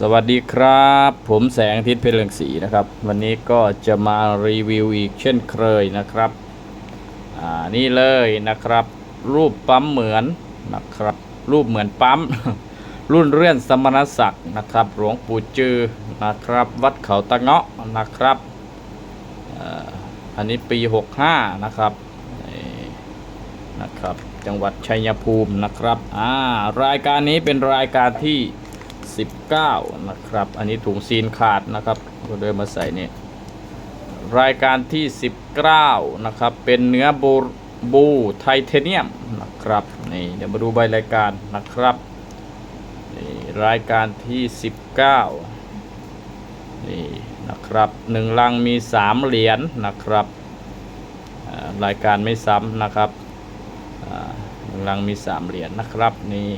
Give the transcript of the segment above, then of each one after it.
สวัสดีครับ ผมแสงอาทิตย์เพชรเรืองศรีนะครับ วันนี้ก็จะมารีวิวอีกเช่นเคยนะครับอ่านี่เลยนะครับ รูปปั๊มเหมือนนะครับ รูปเหมือนปั๊ม รุ่นเรื่อนสมณศักดิ์นะครับ หลวงปู่จือนะครับ วัดเขาตะเงาะนะครับอันนี้ปี 65 นะครับนี่นะครับ จังหวัดชัยภูมินะครับอ่ารายการนี้เป็นรายการที่ 19 นะครับ อันนี้ถุงซีนขาดนะครับก็เดินมาใส่นี่รายการที่ 19 นะครับ เป็นเนื้อบูบูไทเทเนียมนะครับนี่เดี๋ยวมาดูใบรายการนะครับนี่รายการที่ 19 นี่นะครับหนึ่งลังมี 3 เหรียญนะครับรายการไม่ซ้ำนะครับหนึ่งลังมี 3 เหรียญนะครับนี่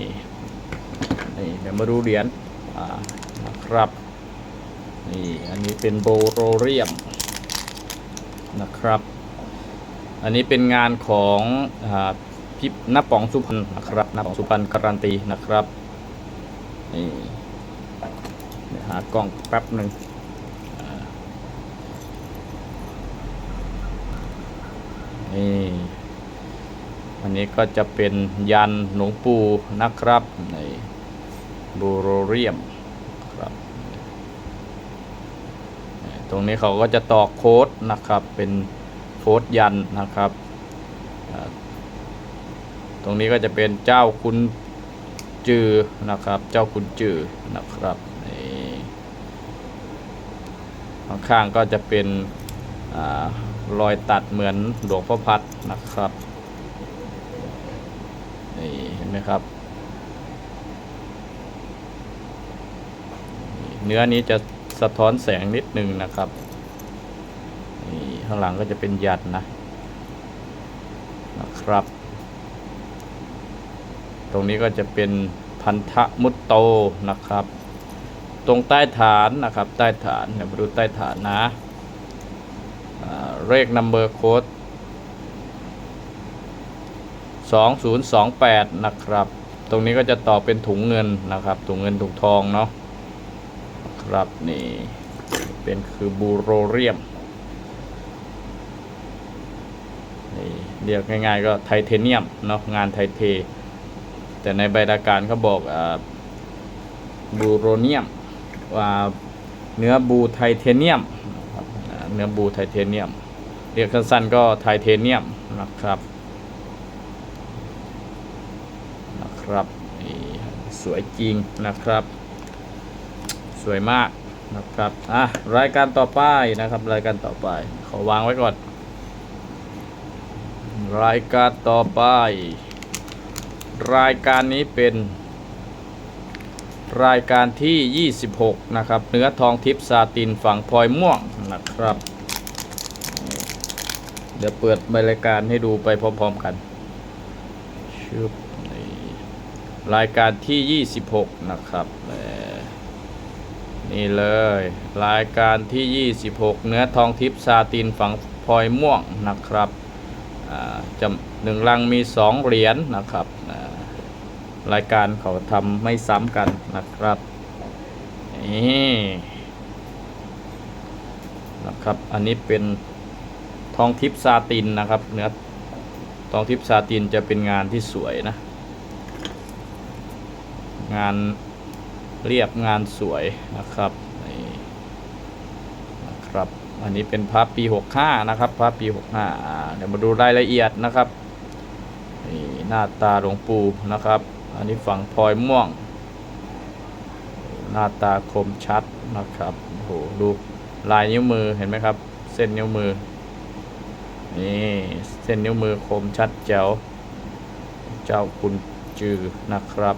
นี่เดี๋ยวมาดูเหรียญนะครับนี่อันนี้เป็นโบโรเรียมนะครับ อันนี้เป็นงานของอพิน้าป๋องสุพรรณนะครับน้าป๋องสุพรรณการันตีนะครับนี่เดี๋ยวหากล้องแป๊บหนึ่งนี่อันนี้ก็จะเป็นยันหลวงปู่นะครับใน บูโรเรียมครับ ตรงนี้เขาก็จะตอกโค้ดนะครับ เป็นโค้ดยันนะครับ ตรงนี้ก็จะเป็นเจ้าคุณจือนะครับ เจ้าคุณจือนะครับข้างๆก็จะเป็นอรอยตัดเหมือนหลวงพ่อพัดนะครับ นี่เห็นไหมครับ เนื้อนี้จะสะท้อนแสงนิดนึงนะครับนี่ข้างหลังก็จะเป็นยันนะนะครับ ตรงนี้ก็จะเป็นพันธมุตโตนะครับ ตรงใต้ฐานนะครับ ใต้ฐานเดี๋ยวมาดูใต้ฐานนะอ่าเลข number code 2028 นะครับ ตรงนี้ก็จะต่อเป็นถุงเงินนะครับ ถุงเงินถุงทองเนาะ ครับนี่เป็นคือบูโรเรียมนี่เรียกง่ายๆก็ไทเทเนียมเนาะงานไทเท แต่ในใบราการเขาบอกอ่าบูโรเนียมว่าเนื้อบูไทเทเนียมเนื้อบูไทเทเนียม เรียกสั้นๆก็ไทเทเนียมนะครับนะครับนี่สวยจริงนะครับ สวยมากนะครับอะรายการต่อไปนะครับ รายการต่อไป ขอวางไว้ก่อน รายการต่อไป รายการนี้เป็น รายการที่ 26 นะครับ เนื้อทองทิพย์ซาตินฝั่งพลอยม่วงนะครับ เดี๋ยวเปิดบรายการให้ดูไปพร้อมๆกันชึบรายการที่ 26 นะครับแนี่เลย รายการที่ 26 เนื้อทองทิพย์ซาตินฝังพลอยม่วงนะครับจะหนึ่งลังมี 2 เหรียญนะครับรายการเขาทำไม่ซ้ำกันนะครับนี่นะครับ อันนี้เป็นทองทิพย์ซาตินนะครับ เนื้อทองทิพย์ซาตินจะเป็นงานที่สวยนะ งาน เรียบงานสวยนะครับนี่นะครับอันนี้เป็นพระปี 65 นะครับพระปี 65อ่าเดี๋ยวมาดูรายละเอียดนะครับนี่หน้าตาหลวงปู่นะครับ อันนี้ฝั่งพลอยม่วง หน้าตาคมชัดนะครับโอ้โหดูลายนิ้วมือเห็นไหมครับ เส้นนิ้วมือนี่เส้นนิ้วมือคมชัดแจ๋วเจ้าคุณจือนะครับ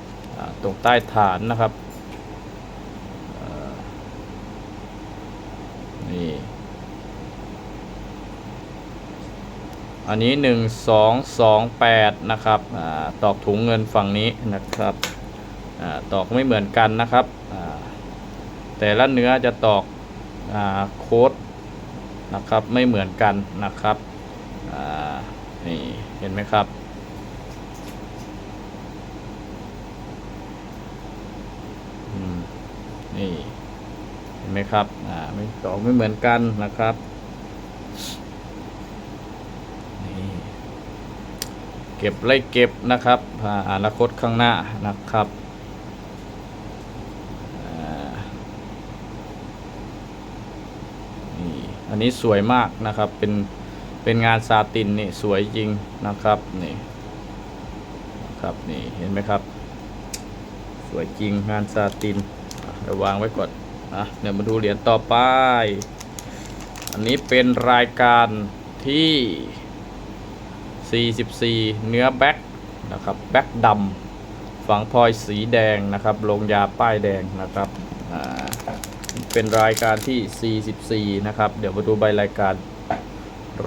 ตรงใต้ฐานนะครับเอ่อ นี่ อันนี้หนึ่งสองสองแปดนะครับอตอกถุงเงินฝั่งนี้นะครับอตอกไม่เหมือนกันนะครับ แต่ละเนื้อจะตอกอโค้ดนะครับไม่เหมือนกันนะครับนี่เห็นไหมครับนี่ ห็นไหมครับ อ่าไม่ตอกไม่เหมือนกันนะครับ นี่ เก็บไล่เก็บนะครับอ่าอนาคตข้างหน้านะครับนี่ อันนี้สวยมากนะครับ เป็น เป็นงานซาตินนี่สวยจริงนะครับ นี่ครับนี่เห็นไหมครับ สวยจริงงานซาตินเดี๋ยววางไว้ก่อน นะเดี๋ยวมาดูเหรียญต่อไป อันนี้เป็นรายการที่ 44 เนื้อแบ็คนะครับแบ็คดำฝังพลอยสีแดงนะครับลงยาป้ายแดงนะครับเป็นรายการที่ 44 นะครับ เดี๋ยวมาดูใบรายการ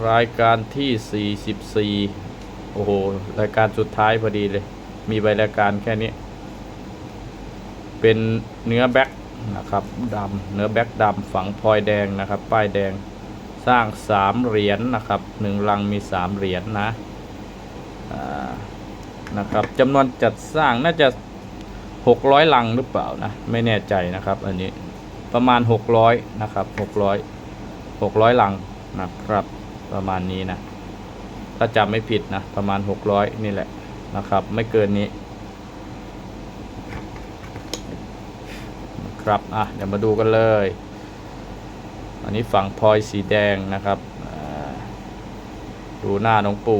รายการที่ 44 โอ้โห รายการสุดท้ายพอดีเลย มีใบรายการแค่นี้ เป็นเนื้อแบ็ค นะครับดำเนื้อแบ็คดำฝังพลอยแดงนะครับ ป้ายแดงสร้างสามเหรียญนนะครับหนึ่งลังมีสามเหรียญนะนะครับจำนวนจัดสร้างน่าจะหกร้อยลังหรือเปล่านะไม่แน่ใจนะครับ อันนี้ประมาณหกร้อยนะครับหกร้อยหกร้อยลังนะครับประมาณนี้นะถ้าจำไม่ผิดนะประมาณหกร้อยนี่แหละนะครับ ไม่เกินนี้ ครับอะเดี๋ยวมาดูกันเลย อันนี้ฝั่งพลอยสีแดงนะครับ ดูหน้าน้องปู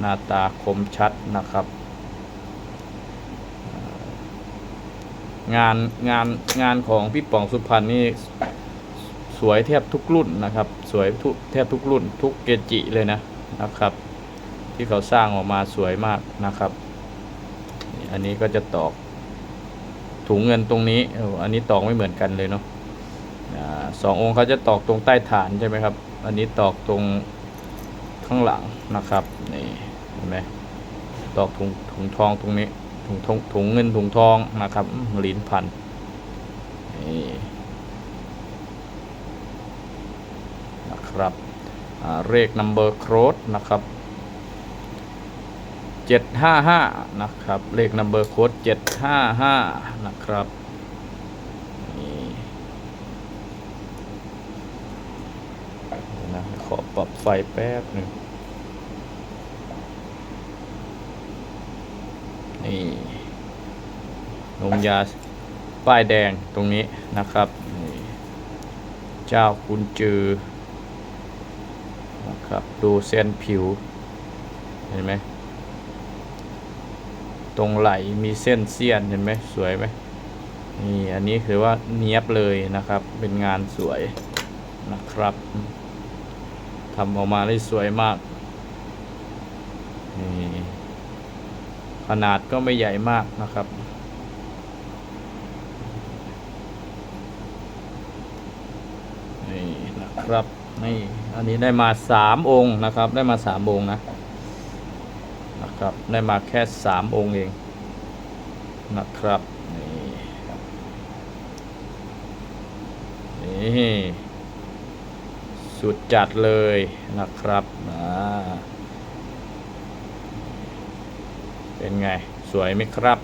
หน้าตาคมชัดนะครับ งานงานงานของพี่ป๋องสุพรรณนี่สวยแทบทุกรุ่นนะครับ สวยทุกแทบทุกรุ่น ทุกเกจิเลยนะนะครับ ที่เขาสร้างออกมาสวยมากนะครับ อันนี้ก็จะตอก ถุงเงินตรงนี้อันนี้ตอกไม่เหมือนกันเลยเนาะสององค์เขาจะตอกตรงใต้ฐานใช่ไหมครับ อันนี้ตอกตรงข้างหลังนะครับนี่เห็นไหมตอกถุงถุงทองตรงนี้ถุงทองถุงเงินถุงทองนะครับอืมลิ้นพันนี่นะครับเลข number code นะครับ 755 นะครับ เลข number code 755 นะครับนี่นะขอปรับไฟแป๊บหนึ่งนี่ลงยาป้ายแดงตรงนี้นะครับนี่เจ้าคุณจือนะครับ ดูเส้นผิว เห็นไหม ตรงไหลมีเส้นเสี้ยนเห็นไหมสวยไหมนี่อันนี้คือว่าเนียบเลยนะครับ เป็นงานสวยนะครับทำออกมาได้สวยมากนี่ขนาดก็ไม่ใหญ่มากนะครับ นี่นะครับนี่อันนี้ได้มาสามองค์นะครับ ได้มาสามองค์นะ ครับได้มาแค่สามองค์เองนะครับนี่นี่สุดจัดเลยนะครับอ่าเป็นไงสวยไหมครับ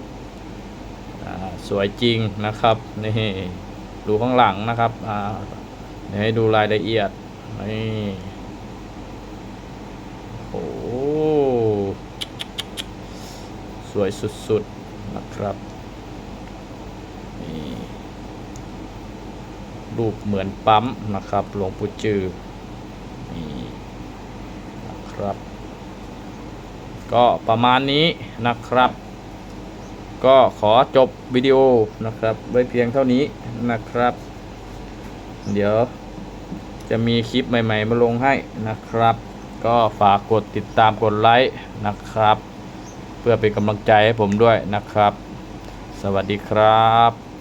อ่าสวยจริงนะครับนี่ดูข้างหลังนะครับอ่าเดี๋ยวให้ดูรายละเอียดนี่โอ้โห สวยสุดๆนะครับนี่รูปเหมือนปั๊มนะครับหลวงปู่จือนี่นะครับ ก็ประมาณนี้นะครับ ก็ขอจบวิดีโอนะครับไว้เพียงเท่านี้นะครับ เดี๋ยวจะมีคลิปใหม่ ๆ มาลงให้นะครับ ก็ฝากกดติดตามกดไลค์นะครับ เพื่อเป็นกำลังใจให้ผมด้วยนะครับ สวัสดีครับ